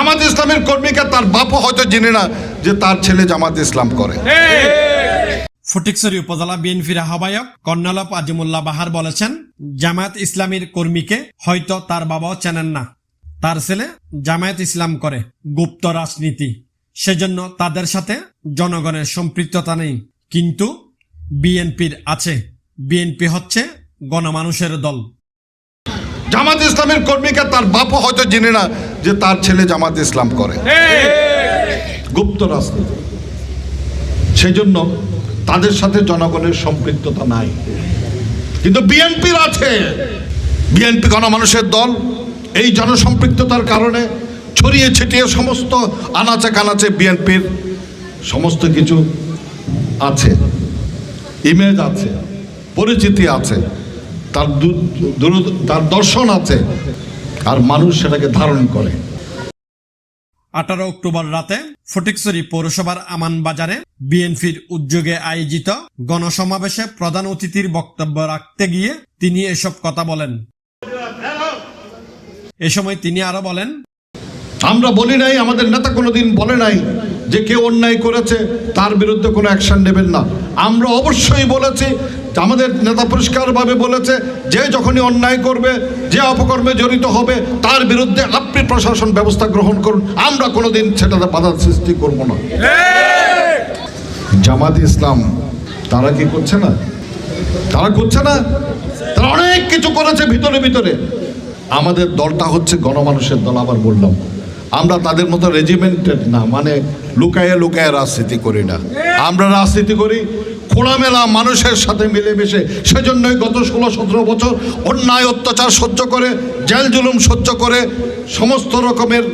জামাত ইসলামের কর্মীকে তার বাপও হয়তো জেনে না যে তার ছেলে জামাত ইসলাম করে। ফটিকছড়ি উপজেলা বিএনপির আহ্বায়ক কর্নেলপ আজিমুল্লাহ বাহার বলেছেন, জামায়াত ইসলামীর কর্মীকে হয়তো তার বাবাও চেনেন না। তার ছেলে জামায়াত ইসলাম করে, গুপ্ত রাজনীতি। সেজন্য তাদের সাথে জনগণের সম্পৃক্ততা নেই। কিন্তু বিএনপির আছে। বিএনপি হচ্ছে গণমানুষের দল। জামাত ইসলামের কর্মীকে তার বাপও হয়তো জেনে না যে তার ছেলে জামাত ইসলাম করে। গুপ্ত রাজনীতি। সেই জন্য তাদের সাথে জনগণের সম্পৃক্ততা নাই। কিন্তু বিএনপির আছে। বিএনপি গণমানুষের দল। এই জনসম্পৃক্ততার কারণে ছড়িয়ে ছিটিয়ে সমস্ত আনাচে কানাচে বিএনপির সমস্ত কিছু আছে। ইমেজ আছে। পরিচিতি আছে। তার তার দর্শন আছে আর মানুষ সেটাকে ধারণ করে। আঠারো অক্টোবর রাতে ফটিকছড়ি পৌরসভার আমান বাজারে বিএনপির উদ্যোগে আয়োজিত গণসমাবেশে প্রধান অতিথির বক্তব্য রাখতে গিয়ে তিনি এসব কথা বলেন। এ সময় তিনি আরও বলেন আমরা বলি নাই আমাদের নেতা কোনোদিন বলে নাই যে কেউ অন্যায় করেছে তার বিরুদ্ধে কোনো অ্যাকশন নেবেন না। আমরা অবশ্যই বলেছি আমাদের নেতা পরিষ্কারভাবে বলেছে, যে যখনই অন্যায় করবে, যে অপকর্মে জড়িত হবে, তার বিরুদ্ধে আপনি প্রশাসন ব্যবস্থা গ্রহণ করুন। আমরা কোনোদিন সেটাতে বাধার সৃষ্টি করব না। জামাত ইসলাম, তারা কি করছে না? তারা করছে না? তারা অনেক কিছু করেছে ভিতরে ভিতরে। আমাদের দলটা হচ্ছে গণমানুষের দল, আবার বললাম। আমরা তাদের মতো রেজিমেন্টেড না মানে লুকায়ে লুকায়ে রাজনীতি করি না। আমরা রাজনীতি করি, খোলামেলা মানুষের সাথে মিলেমিশে। সেজন্যই গত ষোলো, সতেরো বছর অন্যায় অত্যাচার সহ্য করে, জেল জুলুম সহ্য করে, সমস্ত রকমের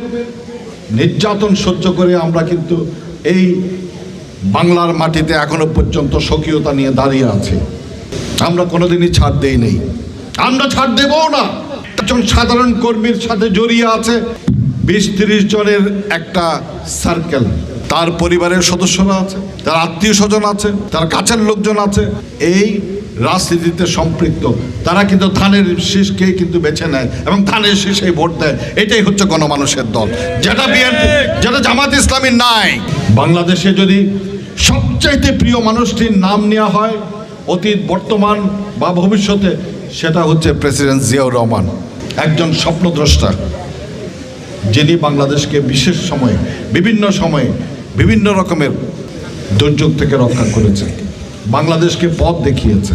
নির্যাতন সহ্য করে আমরা কিন্তু এই বাংলার মাটিতে এখনও পর্যন্ত স্বকীয়তা নিয়ে দাঁড়িয়ে আছে। আমরা কোনোদিনই ছাড় দেই নেই। আমরা ছাড় দেবও না। একজন সাধারণ কর্মীর সাথে জড়িয়ে আছে বিশ তিরিশ জনের একটা সার্কেল তার পরিবারের সদস্যরা আছে, তার আত্মীয় স্বজন আছে, তার কাছের লোকজন আছে। এই রাজনীতিতে সম্পৃক্ত। তারা কিন্তু ধানের শীষকেই কিন্তু বেছে নেয় এবং ধানের শীষেই ভোট দেয়। এটাই হচ্ছে গণমানুষের দল। যেটা বিএনপি, যেটা জামাত ইসলামী নাই। বাংলাদেশে যদি সবচাইতে প্রিয় মানুষটির নাম নেওয়া হয় অতীত, বর্তমান বা ভবিষ্যতে, সেটা হচ্ছে প্রেসিডেন্ট জিয়াউর রহমান। একজন স্বপ্নদ্রষ্টা, যিনি বাংলাদেশকে বিশেষ সময়ে, বিভিন্ন সময়ে বিভিন্ন রকমের দুর্যোগ থেকে রক্ষা করেছে। বাংলাদেশকে পথ দেখিয়েছে।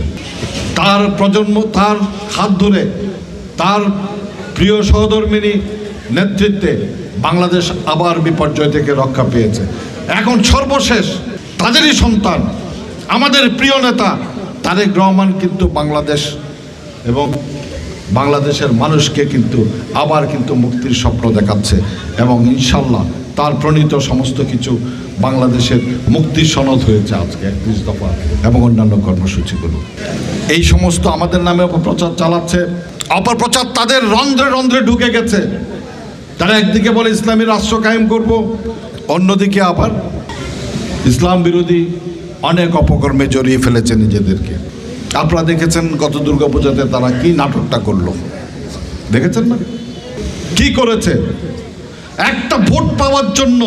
তার প্রজন্ম, তার হাত ধরে, তার প্রিয় সহধর্মিনী নেতৃত্বে বাংলাদেশ আবার বিপর্যয় থেকে রক্ষা পেয়েছে। এখন সর্বশেষ তাদেরই সন্তান, আমাদের প্রিয় নেতা তারেক রহমান কিন্তু বাংলাদেশ এবং বাংলাদেশের মানুষকে কিন্তু আবার কিন্তু মুক্তির স্বপ্ন দেখাচ্ছে এবং ইনশাল্লাহ তার প্রণীত সমস্ত কিছু বাংলাদেশের মুক্তির সনদ হয়েছে আজকে একত্রিশ দফা এবং অন্যান্য কর্মসূচিগুলো। এই সমস্ত আমাদের নামে অপপ্রচার চালাচ্ছে, অপপ্রচার তাদের রন্ধ্রে রন্ধ্রে ঢুকে গেছে। তারা একদিকে বলে ইসলামী রাষ্ট্র কায়েম করব, অন্যদিকে আবার ইসলাম বিরোধী অনেক অপকর্মে জড়িয়ে ফেলেছে নিজেদেরকে। আপনারা দেখেছেন গত দুর্গাপূজাতে তারা কি নাটকটা করল? দেখেছেন না? কি করেছে? একটা ভোট পাওয়ার জন্য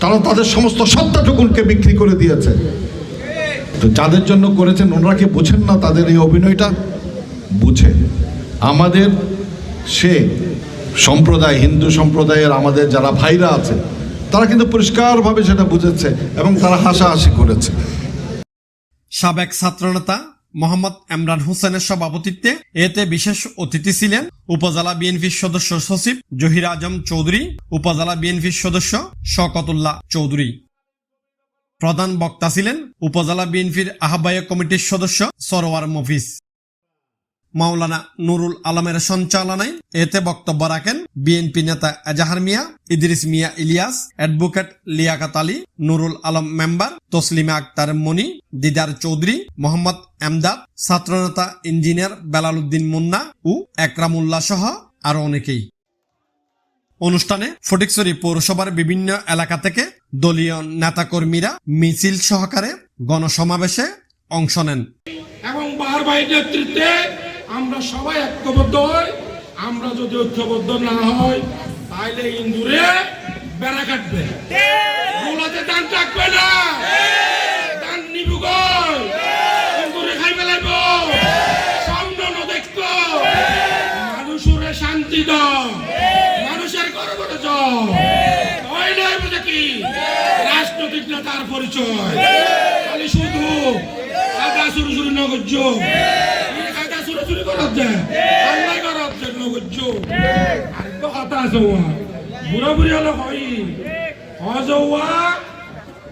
তারা তাদের সমস্ত সত্তাটুকুনকে বিক্রি করে দিয়েছে। তো যাদের জন্য করেছেন, ওনারা কি বুঝেন না তাদের এই অভিনয়টা? বুঝে। আমাদের সে সম্প্রদায়, হিন্দু সম্প্রদায়ের আমাদের যারা ভাইরা আছে, তারা কিন্তু পরিষ্কারভাবে সেটা বুঝেছে এবং তারা হাসাহাসি করেছে। সাবেক ছাত্রনেতা মোহাম্মদ এমরান হোসেনের সভাপতিত্বে এতে বিশেষ অতিথি ছিলেন উপজেলা বিএনপির সদস্য সচিব জহির আজম চৌধুরী, উপজেলা বিএনপির সদস্য শকতুল্লাহ চৌধুরী। প্রধান বক্তা ছিলেন উপজেলা বিএনপির আহ্বায়ক কমিটির সদস্য সরোয়ার মফিজ। মাওলানা নুরুল আলমের সঞ্চালনায় এতে বক্তব্য রাখেন বিএনপি নেতা এজাহার মিয়া, ইদ্রিস মিয়া ইলিয়াস, অ্যাডভোকেট লিয়াকাত আলী, নুরুল আলম মেম্বার তসলিমা আক্তার মনি, দিদার চৌধুরী মোহাম্মদ এমদাদ ছাত্রনেতা ইঞ্জিনিয়ার বেলাল উদ্দিন মুন্না ও একরামুল্লাহ সহ আরও অনেকেই। অনুষ্ঠানে ফটিকছড়ি পৌরসভার বিভিন্ন এলাকা থেকে দলীয় নেতাকর্মীরা মিছিল সহকারে গণসমাবেশে অংশ নেন। এবং বাহার ভাইয়ের নেতৃত্বে আমরা সবাই ঐক্যবদ্ধ হই, আমরা যদি ঐক্যবদ্ধ না হই আইলে ইন্দুরে বেড়া কাটবে। গোলাতে দান থাকবে না। দান নিবু ইন্দুরে খাই ফেলাইব। ন দেখতো। মানুষের শান্তি দাও। মানুষের ওই নয় বুঝে কি? রাজনৈতিক নেতার পরিচয়। খালি শুধু কাদা শুরু শুরু নগর্য কাদা শুরু শুরু করার যে আল্লাহ করার যে নগর্য আর তো কথা আছে ওয়া বুড়া বুড়ি হলো হই। হজওয়া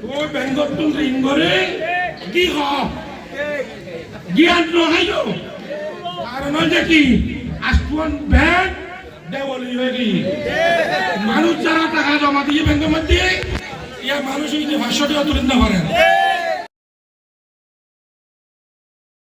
ওই বেঙ্গল তুন রিং করে কি হ? জ্ঞান নহাইও কারণ হচ্ছে কি? আষ্টুয়ান ব্যাংক দেওয়ালি হয়ে গিয়ে মানুষ যারা টাকা জমা দিয়ে ব্যাংকের মধ্যে ইয়া মানুষ এই যে ভাষ্যটি তুলে না পারেন